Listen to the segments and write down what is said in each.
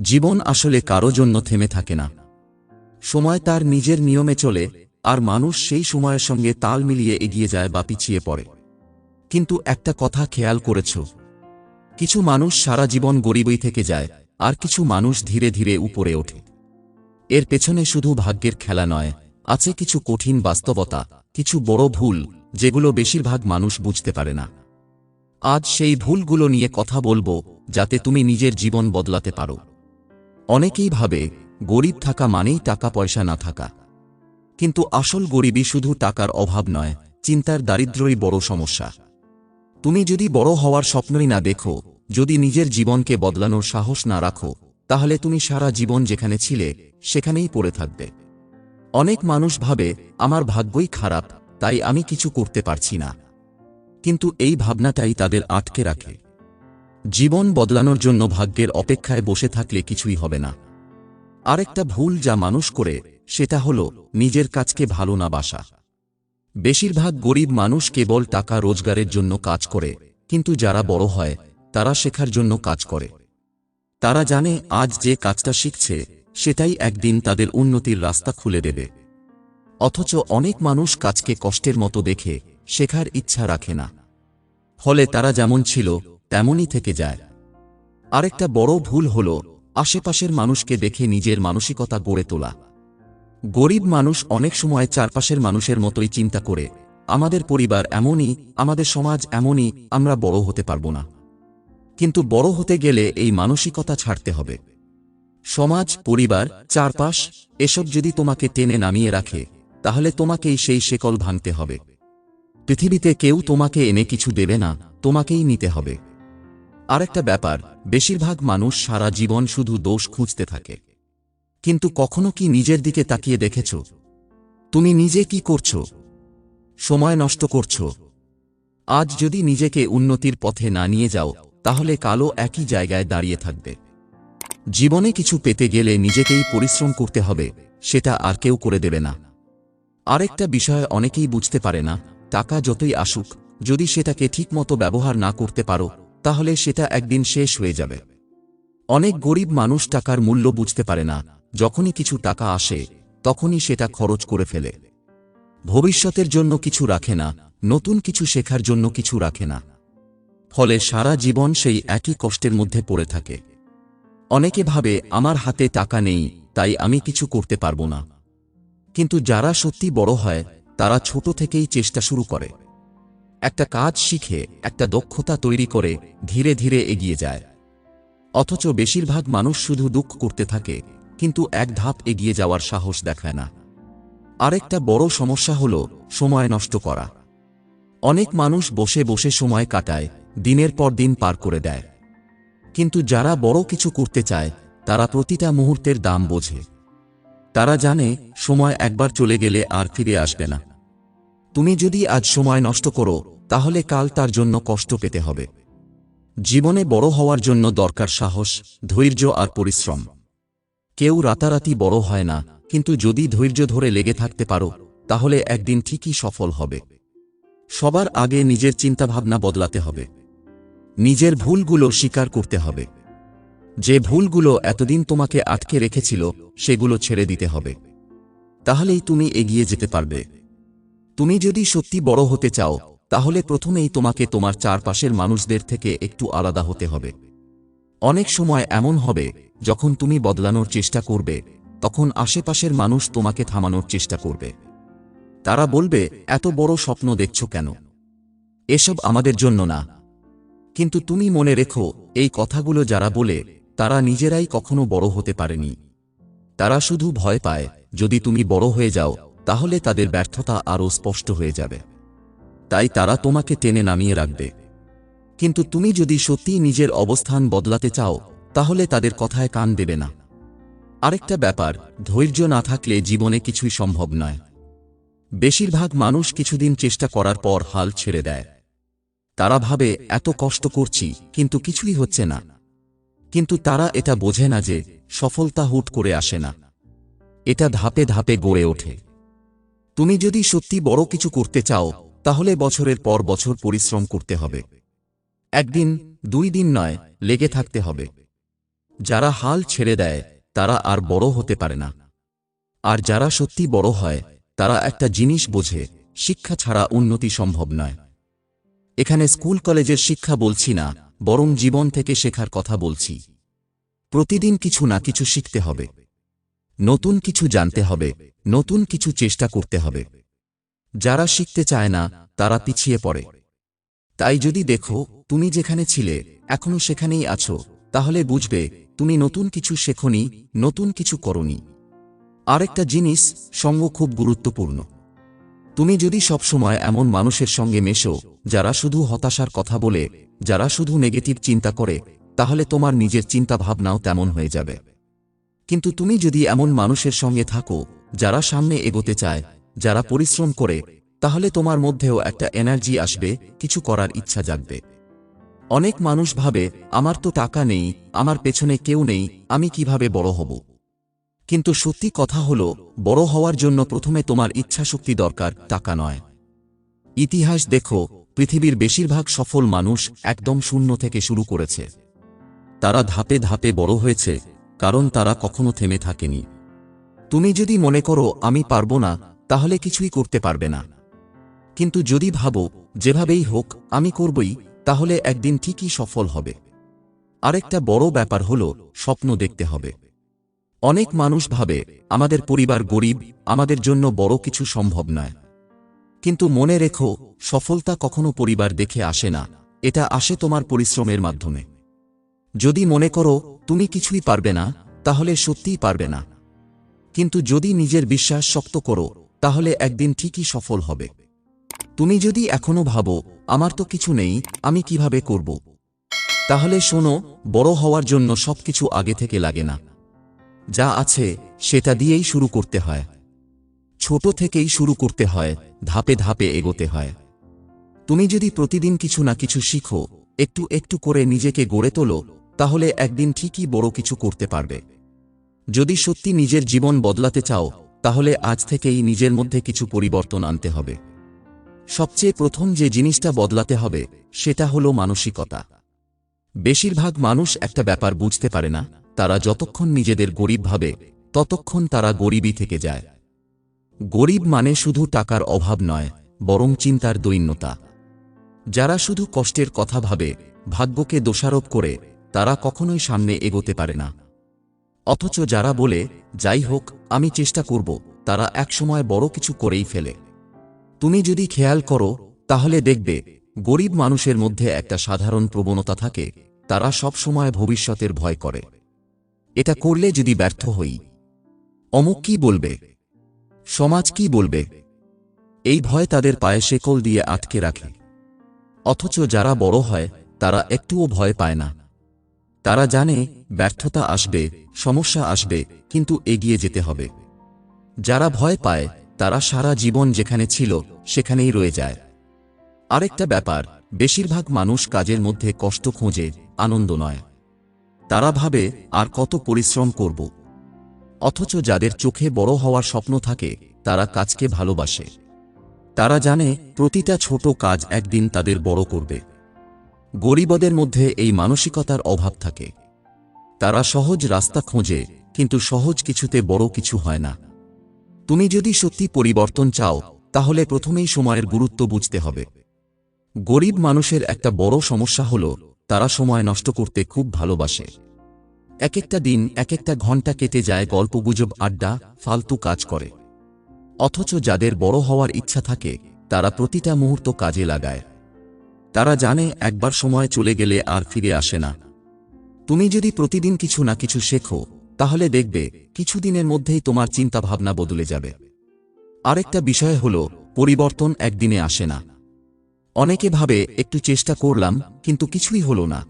জীবন আসলে কারও জন্য থেমে থাকে না। সময় তার নিজের নিয়মে চলে, আর মানুষ সেই সময়ের সঙ্গে তাল মিলিয়ে এগিয়ে যায় বা পিছিয়ে পড়ে। কিন্তু একটা কথা খেয়াল করেছ। কিছু মানুষ সারা জীবন গরিবই থেকে যায়, আর কিছু মানুষ ধীরে ধীরে উপরে ওঠে। এর পেছনে শুধু ভাগ্যের খেলা নয়, আছে কিছু কঠিন বাস্তবতা, কিছু বড় ভুল, যেগুলো বেশিরভাগ মানুষ বুঝতে পারে না। আজ সেই ভুলগুলো নিয়ে কথা বলব, যাতে তুমি নিজের জীবন বদলাতে পারো। অনেকেই ভাবে, গরিব থাকা মানেই টাকা পয়সা না থাকা। কিন্তু আসল গরিবই শুধু টাকার অভাব নয়, চিন্তার দারিদ্র্যই বড় সমস্যা। তুমি যদি বড় হওয়ার স্বপ্নই না দেখো, যদি নিজের জীবনকে বদলানোর সাহস না রাখো, তাহলে তুমি সারা জীবন যেখানে ছিলে, সেখানেই পড়ে থাকবে। অনেক মানুষ ভাবে, আমার ভাগ্যই খারাপ, তাই আমি কিছু করতে পারছি না। কিন্তু এই ভাবনাটাই তাদের আটকে রাখে। জীবন বদলানোর জন্য ভাগ্যের অপেক্ষায় বসে থাকলে কিছুই হবে না। আরেকটা ভুল যা মানুষ করে, সেটা হল নিজের কাজকে ভালো না বাসা। বেশিরভাগ গরিব মানুষ কেবল টাকা রোজগারের জন্য কাজ করে, কিন্তু যারা বড় হয়, তারা শেখার জন্য কাজ করে। তারা জানে আজ যে কাজটা শিখছে, সেটাই একদিন তাদের উন্নতির রাস্তা খুলে দেবে। অথচ অনেক মানুষ কাজকে কষ্টের মতো দেখে, শেখার ইচ্ছা রাখে না। ফলে তারা যেমন ছিল তেমনই থেকে যায়। আরেকটা বড় ভুল হল, আশেপাশের মানুষকে দেখে নিজের মানসিকতা গড়ে তোলা। গরিব মানুষ অনেক সময় চারপাশের মানুষের মতোই চিন্তা করে, আমাদের পরিবার এমনই, আমাদের সমাজ এমনই, আমরা বড় হতে পারব না। কিন্তু বড় হতে গেলে এই মানসিকতা ছাড়তে হবে। সমাজ, পরিবার, চারপাশ, এসব যদি তোমাকে টেনে নামিয়ে রাখে, তাহলে তোমাকেই সেই শেকল ভাঙতে হবে। পৃথিবীতে কেউ তোমাকে এনে কিছু দেবে না, তোমাকেই নিতে হবে। আরেকটা ব্যাপার, বেশিরভাগ মানুষ সারা জীবন শুধু দোষ খুঁজতে থাকে। কিন্তু কখনো কি নিজের দিকে তাকিয়ে দেখেছ? তুমি নিজে কি করছ? সময় নষ্ট করছ। আজ যদি নিজেকে উন্নতির পথে না নিয়ে যাও, তাহলে কালো একই জায়গায় দাঁড়িয়ে থাকবে। জীবনে কিছু পেতে গেলে নিজেকেই পরিশ্রম করতে হবে, সেটা আর কেউ করে দেবে না। আরেকটা বিষয় অনেকেই বুঝতে পারে না, টাকা যতই আসুক, যদি সেটাকে ঠিকমতো ব্যবহার না করতে পারো তাহলে সেটা একদিন শেষ হয়ে যাবে। অনেক গরিব মানুষ টাকার মূল্য বুঝতে পারে না। যখনই কিছু টাকা আসে, তখনই সেটা খরচ করে ফেলে। ভবিষ্যতের জন্য কিছু রাখে না, নতুন কিছু শেখার জন্য কিছু রাখে না। ফলে সারা জীবন সেই একই কষ্টের মধ্যে পড়ে থাকে। অনেকে ভাবে, আমার হাতে টাকা নেই, তাই আমি কিছু করতে পারব না। কিন্তু যারা সত্যি বড় হয়, তারা ছোট থেকেই চেষ্টা শুরু করে। একটা কাজ শিখে, একটা দক্ষতা তৈরি করে ধীরে ধীরে এগিয়ে যায়। অথচ বেশিরভাগ মানুষ শুধু দুঃখ করতে থাকে, কিন্তু এক ধাপ এগিয়ে যাওয়ার সাহস দেখায় না। আরেকটা বড় সমস্যা হল সময় নষ্ট করা। অনেক মানুষ বসে বসে সময় কাটায়, দিনের পর দিন পার করে দেয়। কিন্তু যারা বড় কিছু করতে চায়, তারা প্রতিটা মুহূর্তের দাম বোঝে। তারা জানে সময় একবার চলে গেলে আর ফিরে আসবে না। তুমি যদি আজ সময় নষ্ট করো তাহলে কাল তার জন্য কষ্ট পেতে হবে। জীবনে বড় হওয়ার জন্য দরকার সাহস, ধৈর্য আর পরিশ্রম। কেউ রাতারাতি বড় হয় না, কিন্তু যদি ধৈর্য ধরে লেগে থাকতে পারো, তাহলে একদিন ঠিকই সফল হবে। সবার আগে নিজের চিন্তাভাবনা বদলাতে হবে। নিজের ভুলগুলো স্বীকার করতে হবে। যে ভুলগুলো এতদিন তোমাকে আটকে রেখেছিল, সেগুলো ছেড়ে দিতে হবে। তাহলেই তুমি এগিয়ে যেতে পারবে। তুমি যদি সত্যি বড় হতে চাও তাহলে প্রথমেই তোমাকে তোমার চারপাশের মানুষদের থেকে একটু আলাদা হতে হবে। অনেক সময় এমন হবে, যখন তুমি বদলানোর চেষ্টা করবে, তখন আশেপাশের মানুষ তোমাকে থামানোর চেষ্টা করবে। তারা বলবে, এত বড় স্বপ্ন দেখছ কেন? এসব আমাদের জন্য না। কিন্তু তুমি মনে রেখো, এই কথাগুলো যারা বলে, তারা নিজেরাই কখনো বড় হতে পারেনি। তারা শুধু ভয় পায়, যদি তুমি বড় হয়ে যাও, তাহলে তাদের ব্যর্থতা আরও স্পষ্ট হয়ে যাবে। তাই তারা তোমাকে টেনে নামিয়ে রাখবে। কিন্তু তুমি যদি সত্যিই নিজের অবস্থান বদলাতে চাও, তাহলে তাদের কথায় কান দেবে না। আরেকটা ব্যাপার, ধৈর্য না থাকলে জীবনে কিছুই সম্ভব নয়। বেশিরভাগ মানুষ কিছুদিন চেষ্টা করার পর হাল ছেড়ে দেয়। তারা ভাবে, এত কষ্ট করছি, কিন্তু কিছুই হচ্ছে না। কিন্তু তারা এটা বোঝে না যে, সফলতা হুট করে আসে না। এটা ধাপে ধাপে গড়ে ওঠে। তুমি যদি সত্যি বড় কিছু করতে চাও তাহলে বছরের পর বছর পরিশ্রম করতে হবে। একদিন, দুই দিন নয়, লেগে থাকতে হবে। যারা হাল ছেড়ে দেয়, তারা আর বড় হতে পারে না। আর যারা সত্যি বড় হয়, তারা একটা জিনিস বোঝে, শিক্ষা ছাড়া উন্নতি সম্ভব নয়। এখানে স্কুল কলেজের শিক্ষা বলছি না, বরং জীবন থেকে শেখার কথা বলছি। প্রতিদিন কিছু না কিছু শিখতে হবে। নতুন কিছু জানতে হবে, নতুন কিছু চেষ্টা করতে হবে। যারা শিখতে চায় না, তারা পিছিয়ে পড়ে। তাই যদি দেখো, তুমি যেখানে ছিলে, এখনও সেখানেই আছো, তাহলে বুঝবে, তুমি নতুন কিছু শেখনি, নতুন কিছু করনি। আরেকটা জিনিস, সঙ্গ খুব গুরুত্বপূর্ণ। তুমি যদি সবসময় এমন মানুষের সঙ্গে মেশো, যারা শুধু হতাশার কথা বলে, যারা শুধু নেগেটিভ চিন্তা করে, তাহলে তোমার নিজের চিন্তা ভাবনাও তেমন হয়ে যাবে। কিন্তু তুমি যদি এমন মানুষের সঙ্গে থাকো, যারা সামনে এগোতে চায় যারা পরিশ্রম করে, তাহলে তোমার মধ্যেও একটা এনার্জি আসবে, কিছু করার ইচ্ছা জাগবে। অনেক মানুষ ভাবে, আমার তো টাকা নেই, আমার পেছনে কেউ নেই, আমি কীভাবে বড় হব? কিন্তু সত্যি কথা হল, বড় হওয়ার জন্য প্রথমে তোমার ইচ্ছাশক্তি দরকার, টাকা নয়। ইতিহাস দেখো, পৃথিবীর বেশিরভাগ সফল মানুষ একদম শূন্য থেকে শুরু করেছে। তারা ধাপে ধাপে বড় হয়েছে, কারণ তারা কখনো থেমে থাকেনি। তুমি যদি মনে করো, আমি পারব না তাহলে কিছুই করতে পারবে না। কিন্তু যদি ভাবো, যেভাবেই হোক, আমি করবই, তাহলে একদিন ঠিকই সফল হবে। আরেকটা বড় ব্যাপার হল, স্বপ্ন দেখতে হবে। অনেক মানুষ ভাবে, আমাদের পরিবার গরিব, আমাদের জন্য বড় কিছু সম্ভব নয়। কিন্তু মনে রেখো, সফলতা কখনো পরিবার দেখে আসে না, এটা আসে তোমার পরিশ্রমের মাধ্যমে। যদি মনে করো, তুমি কিছুই পারবে না, তাহলে সত্যিই পারবে না। কিন্তু যদি নিজের বিশ্বাস শক্ত করো তাহলে একদিন ঠিকই সফল হবে। তুমি যদি এখনও ভাবো, আমার তো কিছু নেই, আমি কীভাবে করব? তাহলে শোনো, বড় হওয়ার জন্য সবকিছু আগে থেকে লাগে না। যা আছে, সেটা দিয়েই শুরু করতে হয়। ছোট থেকেই শুরু করতে হয়, ধাপে ধাপে এগোতে হয়। তুমি যদি প্রতিদিন কিছু না কিছু শিখো, একটু একটু করে নিজেকে গড়ে তোলো, তাহলে একদিন ঠিকই বড় কিছু করতে পারবে। যদি সত্যি নিজের জীবন বদলাতে চাও তাহলে আজ থেকেই নিজের মধ্যে কিছু পরিবর্তন আনতে হবে। সবচেয়ে প্রথম যে জিনিসটা বদলাতে হবে, সেটা হলো মানসিকতা। বেশিরভাগ মানুষ একটা ব্যাপার বুঝতে পারে না, তারা যতক্ষণ নিজেদের গরিব ভাবে, ততক্ষণ তারা গরিবই থেকে যায়। গরিব মানে শুধু টাকার অভাব নয়, বরং চিন্তার দৈন্যতা। যারা শুধু কষ্টের কথা ভাবে, ভাগ্যকে দোষারোপ করে, তারা কখনোই সামনে এগোতে পারে না। অথচ যারা বলে, যাই হোক, আমি চেষ্টা করব তারা একসময় বড় কিছু করেই ফেলে। তুমি যদি খেয়াল করো, তাহলে দেখবে, গরিব মানুষের মধ্যে একটা সাধারণ প্রবণতা থাকে, তারা সবসময় ভবিষ্যতের ভয় করে। এটা করলে যদি ব্যর্থ হই। অমুক কি বলবে? সমাজ কি বলবে? এই ভয় তাদের পায়ে শেকল দিয়ে আটকে রাখে। অথচ যারা বড় হয়, তারা একটুও ভয় পায় না। তারা জানে ব্যর্থতা আসবে, সমস্যা আসবে, কিন্তু এগিয়ে যেতে হবে। যারা ভয় পায়, তারা সারা জীবন যেখানে ছিল, সেখানেই রয়ে যায়। আরেকটা ব্যাপার, বেশিরভাগ মানুষ কাজের মধ্যে কষ্ট খোঁজে, আনন্দ নয়। তারা ভাবে, আর কত পরিশ্রম করব? অথচ যাদের চোখে বড় হওয়ার স্বপ্ন থাকে, তারা কাজকে ভালোবাসে। তারা জানে, প্রতিটা ছোট কাজ একদিন তাদের বড় করবে। গরিবদের মধ্যে এই মানসিকতার অভাব থাকে। তারা সহজ রাস্তা খোঁজে, কিন্তু সহজ কিছুতে বড় কিছু হয় না। তুমি যদি সত্যি পরিবর্তন চাও, তাহলে প্রথমেই সময়ের গুরুত্ব বুঝতে হবে। গরিব মানুষের একটা বড় সমস্যা হল, তারা সময় নষ্ট করতে খুব ভালোবাসে। এক একটা দিন এক একটা ঘণ্টা কেটে যায় গল্পগুজব, আড্ডা, ফালতু কাজ করে। অথচ যাদের বড় হওয়ার ইচ্ছা থাকে, তারা প্রতিটা মুহূর্ত কাজে লাগায়। তারা জানে একবার সময় চলে গেলে আর ফিরে আসে না। তুমি যদি প্রতিদিন কিছু না কিছু শেখো, তাহলে দেখবে কিছুদিনের মধ্যেই তোমার চিন্তাভাবনা বদলে যাবে। আরেকটা বিষয় হল, পরিবর্তন একদিনে আসে না। অনেকে ভাবে, একটু চেষ্টা করলাম, কিন্তু কিছুই হল না।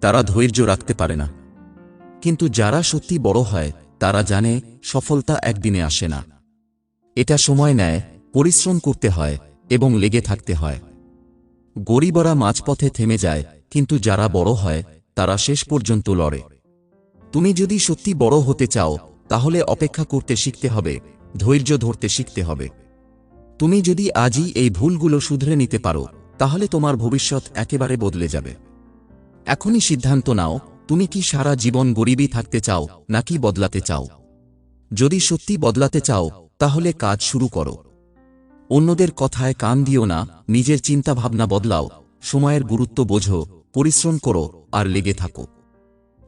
তারা ধৈর্য রাখতে পারে না। কিন্তু যারা সত্যি বড় হয়, তারা জানে সফলতা একদিনে আসে না। এটা সময় নেয়, পরিশ্রম করতে হয়, এবং লেগে থাকতে হয়। গরিবরা মাঝপথে থেমে যায়, কিন্তু যারা বড় হয়, তারা শেষ পর্যন্ত লড়ে। তুমি যদি সত্যি বড় হতে চাও, তাহলে অপেক্ষা করতে শিখতে হবে, ধৈর্য ধরতে শিখতে হবে। তুমি যদি আজই এই ভুলগুলো শুধরে নিতে পারো, তাহলে তোমার ভবিষ্যৎ একেবারে বদলে যাবে। এখনই সিদ্ধান্ত নাও, তুমি কি সারা জীবন গরিবই থাকতে চাও, নাকি বদলাতে চাও। যদি সত্যি বদলাতে চাও, তাহলে কাজ শুরু করো। অন্যদের কথায় কান দিও না, নিজের চিন্তাভাবনা বদলাও, সময়ের গুরুত্ব বোঝো, পরিশ্রম করো, আর লেগে থাকো।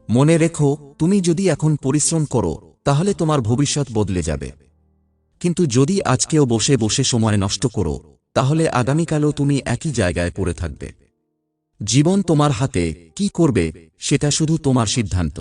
মনে রেখো, তুমি যদি এখন পরিশ্রম করো, তাহলে তোমার ভবিষ্যৎ বদলে যাবে। কিন্তু যদি আজকেও বসে বসে সময় নষ্ট করো, তাহলে আগামীকালও তুমি একই জায়গায় পড়ে থাকবে। জীবন তোমার হাতে, কি করবে, সেটা শুধু তোমার সিদ্ধান্ত।